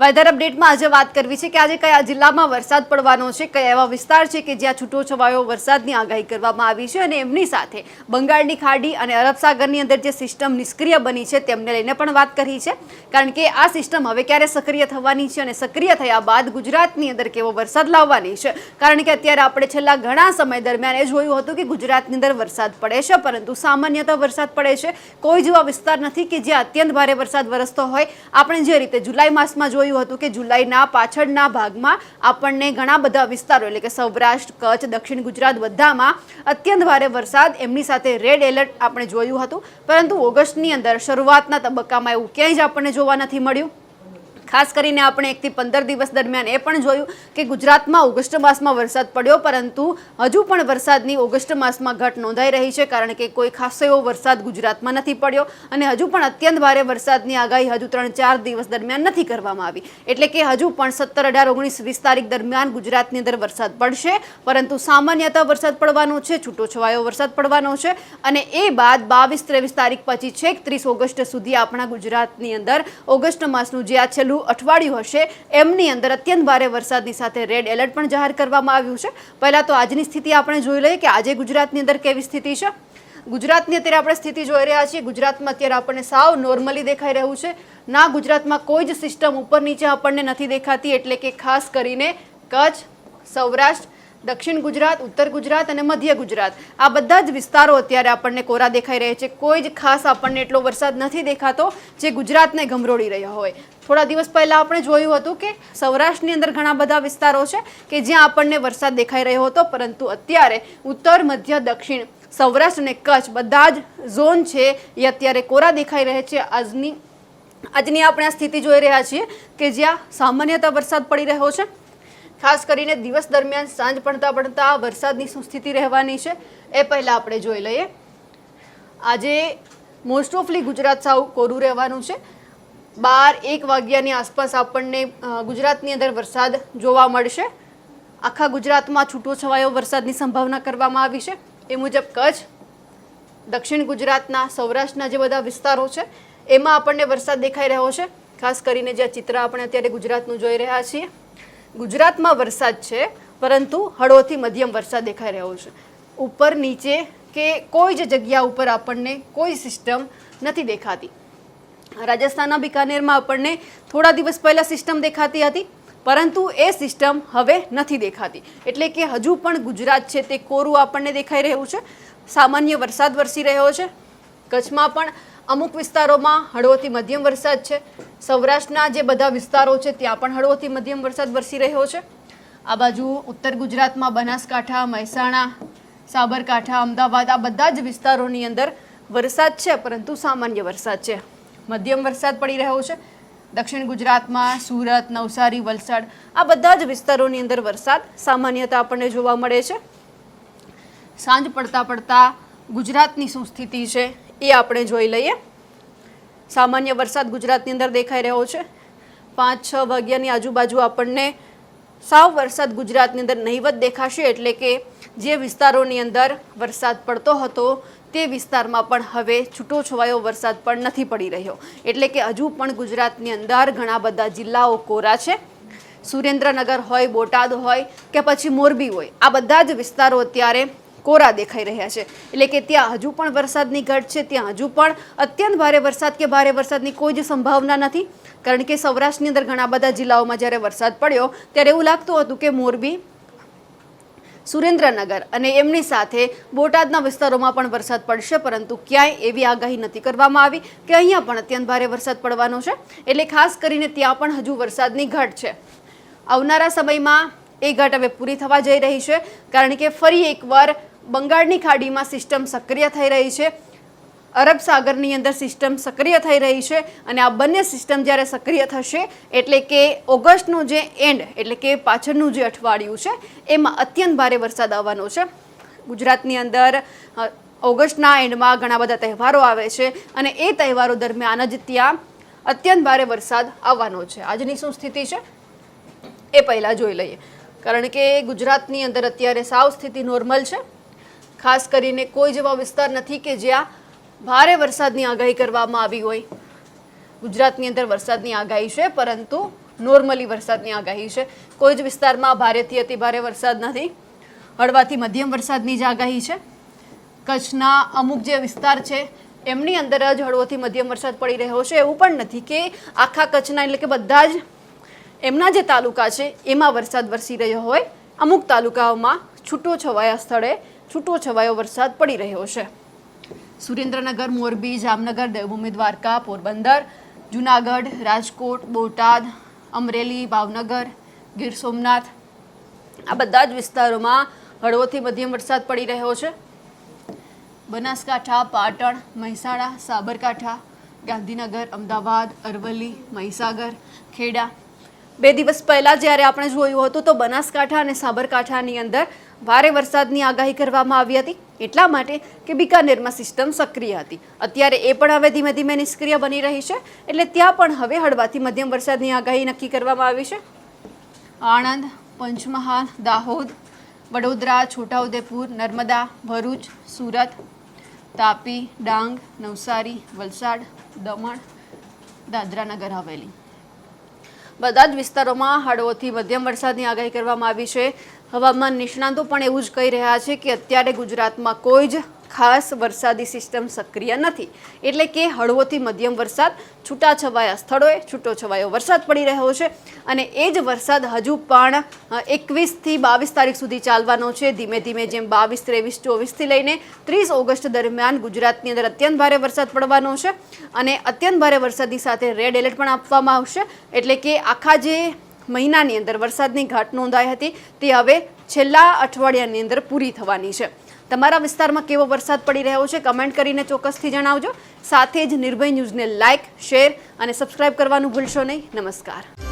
Weather અપડેટમાં આજે વાત કરવી છે કે આજે કયા જિલ્લામાં વરસાદ પડવાનો છે, કયા એવા વિસ્તાર છે કે જ્યાં છૂટોછવાયો વરસાદની આગાહી કરવામાં આવી છે અને એમની સાથે બંગાળની ખાડી અને અરબ સાગરની અંદર જે સિસ્ટમ નિષ્ક્રિય બની છે તેમને લઈને પણ વાત કરી છે. કારણ કે આ સિસ્ટમ હવે ક્યારે સક્રિય થવાની છે અને સક્રિય થયા બાદ ગુજરાતની અંદર કેવો વરસાદ લાવવાની છે? કારણ કે અત્યારે આપણે છેલ્લા ઘણા સમય દરમિયાન એ જોયું હતું કે ગુજરાતની અંદર વરસાદ પડે છે, પરંતુ સામાન્યતઃ વરસાદ પડે છે. કોઈ જેવા વિસ્તાર નથી કે જ્યાં અત્યંત ભારે વરસાદ વરસતો હોય. આપણે જે રીતે જુલાઈ માસમાં જોયું હતું કે જુલાઈના પાછળના ભાગમાં આપણને ઘણા બધા વિસ્તારો, એટલે કે સૌરાષ્ટ્ર, કચ્છ, દક્ષિણ ગુજરાત બધામાં અત્યંત ભારે વરસાદ. એમની સાથે રેડ એલર્ટ આપણે જોયું હતું. પરંતુ ઓગસ્ટની અંદર શરૂઆતના તબક્કામાં એવું ક્યાંય જ આપણને જોવા નથી મળ્યું. ખાસ કરીને આપણે એકથી પંદર દિવસ દરમિયાન એ પણ જોયું કે ગુજરાતમાં ઓગસ્ટ માસમાં વરસાદ પડ્યો, પરંતુ હજુ પણ વરસાદની ઓગસ્ટ માસમાં ઘટ નોંધાઈ રહી છે, કારણ કે કોઈ ખાસ એવો વરસાદ ગુજરાતમાં નથી પડ્યો અને હજુ પણ અત્યંત ભારે વરસાદની આગાહી હજુ ત્રણ ચાર દિવસ દરમિયાન નથી કરવામાં આવી. એટલે કે હજુ પણ સત્તર અઢાર ઓગણીસ વીસ તારીખ દરમિયાન ગુજરાતની અંદર વરસાદ પડશે, પરંતુ સામાન્યતા વરસાદ પડવાનો છે છૂટો છવાયો વરસાદ પડવાનો છે અને એ બાદ બાવીસ ત્રેવીસ તારીખ પછી છેક ત્રીસ ઓગસ્ટ સુધી આપણા ગુજરાતની અંદર ઓગસ્ટ માસનું જે આ છેલ્લું અઠવાડિયું હશે, એમની અંદર અત્યંત ભારે વરસાદની સાથે રેડ એલર્ટ પણ જાહેર કરવામાં આવ્યું છે. પહેલાં તો આજની સ્થિતિ આપણે જોઈ લઈએ કે આજે ગુજરાતની અંદર કેવી સ્થિતિ છે. ગુજરાતની અત્યારે આપણે સ્થિતિ જોઈ રહ્યા છીએ. ગુજરાતમાં અત્યારે આપણને સાવ નોર્મલી દેખાઈ રહ્યું છે. ના, ગુજરાતમાં કોઈ જ સિસ્ટમ ઉપર નીચે આપણને નથી દેખાતી, એટલે કે ખાસ કરીને કચ્છ, સૌરાષ્ટ્ર દક્ષિણ ગુજરાત, ઉત્તર ગુજરાત અને મધ્ય ગુજરાત. આ બધા જ વિસ્તારો અત્યારે આપણને કોરા દેખાઈ રહ્યા છે. કોઈ જ ખાસ આપણને એટલો વરસાદ નથી દેખાતો જે ગુજરાતને ગમરોળી રહ્યો હોય. થોડા દિવસ પહેલાં આપણે જોયું હતું કે સૌરાષ્ટ્રની અંદર ઘણા બધા વિસ્તારો છે કે જ્યાં આપણને વરસાદ દેખાઈ રહ્યો હતો, પરંતુ અત્યારે ઉત્તર, મધ્ય, દક્ષિણ, સૌરાષ્ટ્ર અને કચ્છ બધા જ ઝોન છે એ અત્યારે કોરા દેખાઈ રહે છે. આજની આજની આપણે આ સ્થિતિ જોઈ રહ્યા છીએ કે જ્યાં સામાન્યતા વરસાદ પડી રહ્યો છે. ખાસ કરીને દિવસ દરમિયાન સાંજ પડતા પડતા વરસાદની શું સ્થિતિ રહેવાની છે, એ પહેલાં આપણે જોઈ લઈએ. આજે મોસ્ટ ઓફલી ગુજરાત સાવ કોરું રહેવાનું છે. બાર એક વાગ્યાની આસપાસ આપણને ગુજરાતની અંદર વરસાદ જોવા મળશે. આખા ગુજરાતમાં છૂટો છવાયો વરસાદની સંભાવના કરવામાં આવી છે. એ મુજબ કચ્છ, દક્ષિણ ગુજરાતના, સૌરાષ્ટ્રના જે બધા વિસ્તારો છે, એમાં આપણને વરસાદ દેખાઈ રહ્યો છે. ખાસ કરીને જે ચિત્ર આપણે અત્યારે ગુજરાતનું જોઈ રહ્યા છીએ. ગુજરાતમાં વરસાદ છે, પરંતુ હળવોથી મધ્યમ વરસાદ દેખાઈ રહ્યો છે. ઉપર નીચે કે કોઈ જ જગ્યા ઉપર આપણને કોઈ સિસ્ટમ નથી દેખાતી. રાજસ્થાનના બિકાનેરમાં આપણને થોડા દિવસ પહેલાં સિસ્ટમ દેખાતી હતી, પરંતુ એ સિસ્ટમ હવે નથી દેખાતી. એટલે કે હજુ પણ ગુજરાત છે તે કોરું આપણને દેખાઈ રહ્યું છે. સામાન્ય વરસાદ વરસી રહ્યો છે. કચ્છમાં પણ અમુક વિસ્તારોમાં હળવોથી મધ્યમ વરસાદ છે. સૌરાષ્ટ્રના જે બધા વિસ્તારો છે, ત્યાં પણ હળવોથી મધ્યમ વરસાદ વરસી રહ્યો છે. આ બાજુ ઉત્તર ગુજરાતમાં બનાસકાંઠા, મહેસાણા, સાબરકાંઠા, અમદાવાદ આ બધા જ વિસ્તારોની અંદર વરસાદ છે, પરંતુ સામાન્ય વરસાદ છે. મધ્યમ વરસાદ પડી રહ્યો છે. દક્ષિણ ગુજરાતમાં સુરત, નવસારી, વલસાડ આ બધા જ વિસ્તારોની અંદર વરસાદ સામાન્યતા આપણને જોવા મળે છે. સાંજ પડતા પડતા ગુજરાતની શું સ્થિતિ છે? એ આપણે જોઈ લઈએ. સામાન્ય વરસાદ ગુજરાતની અંદર દેખાઈ રહ્યો છે. પાંચ, છ વાગ્યાની આજુબાજુ આપણને સાવ વરસાદ ગુજરાતની અંદર નહીવત દેખાશે એટલે કે જે વિસ્તારોની અંદર વરસાદ પડતો હતો, તે વિસ્તારમાં પણ હવે છૂટો છવાયો વરસાદ પણ નથી પડી રહ્યો. એટલે કે હજુ પણ ગુજરાતની અંદર ઘણા બધા જિલ્લાઓ કોરા છે. સુરેન્દ્રનગર હોય, બોટાદ હોય કે પછી મોરબી હોય, આ બધા જ વિસ્તારો અત્યારે કોરા દેખાઈ રહ્યા છે. એટલે કે ત્યાં હજુ પણ વરસાદની ઘટ છે, ત્યાં હજુ પણ અત્યંત ભારે વરસાદ કે ભારે વરસાદની કોઈ જ સંભાવના નથી. કારણ કે સૌરાષ્ટ્રની અંદર ઘણા બધા જિલ્લાઓમાં જ્યારે વરસાદ પડ્યો, ત્યારે એવું લાગતું હતું કે મોરબી, સુરેન્દ્રનગર અને એમની સાથે બોટાદના વિસ્તારોમાં પણ વરસાદ પડશે, પરંતુ ક્યાંય એવી આગાહી નથી કરવામાં આવી કે અહીંયા પણ અત્યંત ભારે વરસાદ પડવાનો છે. એટલે ખાસ કરીને ત્યાં પણ હજુ વરસાદની ઘટ છે. આવનારા સમયમાં એ ઘટ હવે પૂરી થવા જઈ રહી છે, કારણ કે ફરી એકવાર બંગાળની ખાડીમાં સિસ્ટમ સક્રિય થઈ રહી છે. અરબ સાગરની અંદર સિસ્ટમ સક્રિય થઈ રહી છે અને આ બંને સિસ્ટમ જ્યારે સક્રિય થશે એટલે કે ઓગસ્ટનું જે એન્ડ એટલે કે પાછળનું જે અઠવાડિયું છે, એમાં અત્યંત ભારે વરસાદ આવવાનો છે. ગુજરાતની અંદર ઓગસ્ટના એન્ડમાં ઘણા બધા તહેવારો આવે છે અને એ તહેવારો દરમિયાન જ ત્યાં અત્યંત ભારે વરસાદ આવવાનો છે. આજની શું સ્થિતિ છે? એ પહેલાં જોઈ લઈએ. કારણ કે ગુજરાતની અંદર અત્યારે સાવ સ્થિતિ નોર્મલ છે. ખાસ કરીને કોઈ જેવા વિસ્તાર નથી કે જ્યાં ભારે વરસાદની આગાહી કરવામાં આવી હોય. ગુજરાતની અંદર વરસાદની આગાહી છે, પરંતુ નોર્મલી વરસાદની આગાહી છે. કોઈ જ વિસ્તારમાં ભારેથી અતિ ભારે વરસાદ નથી. હળવાથી મધ્યમ વરસાદની જ આગાહી છે. કચ્છના અમુક જે વિસ્તાર છે, એમની અંદર જ હળવોથી મધ્યમ વરસાદ પડી રહ્યો છે. એવું પણ નથી કે આખા કચ્છના એટલે કે બધા જ એમના જે તાલુકા છે, એમાં વરસાદ વરસી રહ્યો હોય. અમુક તાલુકાઓમાં છૂટો છવાયા સ્થળે છૂટો છવાયો વરસાદ પડી રહ્યો છે. સુરેન્દ્રનગર, મોરબી, જામનગર, દેવભૂમિ, દ્વારકા, પોરબંદર, જુનાગઢ, રાજકોટ, બોટાદ, અમરેલી, ભાવનગર, ગીર સોમનાથ આ બધા જ વિસ્તારોમાં હળવોથી મધ્યમ વરસાદ પડી રહ્યો છે. બનાસકાંઠા, પાટણ, મહેસાણા, સાબરકાંઠા, ગાંધીનગર, અમદાવાદ, અરવલ્લી, મહીસાગર, ખેડા. બે દિવસ પહેલાં જ્યારે આપણે જોયું હતું તો બનાસકાંઠા અને સાબરકાંઠાની અંદર ભારે વરસાદની આગાહી કરવામાં આવી હતી. એટલા માટે કે બિકાનેરમાં સિસ્ટમ સક્રિય હતી. અત્યારે એ પણ હવે ધીમે ધીમે નિષ્ક્રિય બની રહી છે. એટલે ત્યાં પણ હવે હળવાથી મધ્યમ વરસાદની આગાહી નક્કી કરવામાં આવી છે. આણંદ પંચમહાલ દાહોદ વડોદરા છોટાઉદેપુર નર્મદા ભરૂચ સુરત તાપી ડાંગ નવસારી વલસાડ દમણ દાદરાનગર હવેલી. બધા જ વિસ્તારોમાં હળવોથી મધ્યમ વરસાદની આગાહી કરવામાં આવી છે. હવામાન નિષ્ણાંતો પણ એવું જ કહી રહ્યા છે કે અત્યારે ગુજરાતમાં કોઈ જ ખાસ વરસાદી સિસ્ટમ સક્રિય નથી. એટલે કે હળવોથી મધ્યમ વરસાદ, છૂટાછવાયા સ્થળોએ છૂટોછવાયો વરસાદ પડી રહ્યો છે અને એ જ વરસાદ હજુ પણ એકવીસથી બાવીસ તારીખ સુધી ચાલવાનો છે. ધીમે ધીમે જેમ બાવીસ, ત્રેવીસ, ચોવીસથી લઈને ત્રીસ ઓગસ્ટ દરમિયાન ગુજરાતની અંદર અત્યંત ભારે વરસાદ પડવાનો છે અને અત્યંત ભારે વરસાદની સાથે રેડ એલર્ટ પણ આપવામાં આવશે. એટલે કે આખા જે મહિનાની અંદર વરસાદની ઘાટ નોંધાઈ હતી. તે હવે છેલ્લા અઠવાડિયાની અંદર પૂરી થવાની છે. તમારા વિસ્તારમાં કેવો વરસાદ પડી રહ્યો છે કમેન્ટ કરીને ચોક્કસથી જણાવજો. સાથે જ નિર્ભય ન્યૂઝને લાઇક શેર અને સબસ્ક્રાઇબ કરવાનું ભૂલશો નહીં. નમસ્કાર.